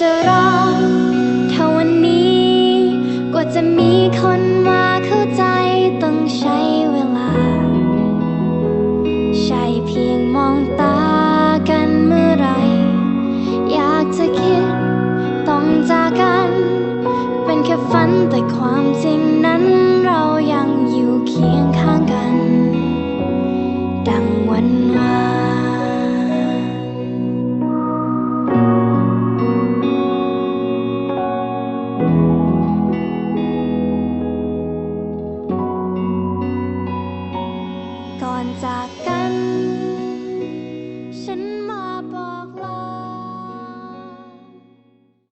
จะรอถ้าวันนี้กว่าจะมีคน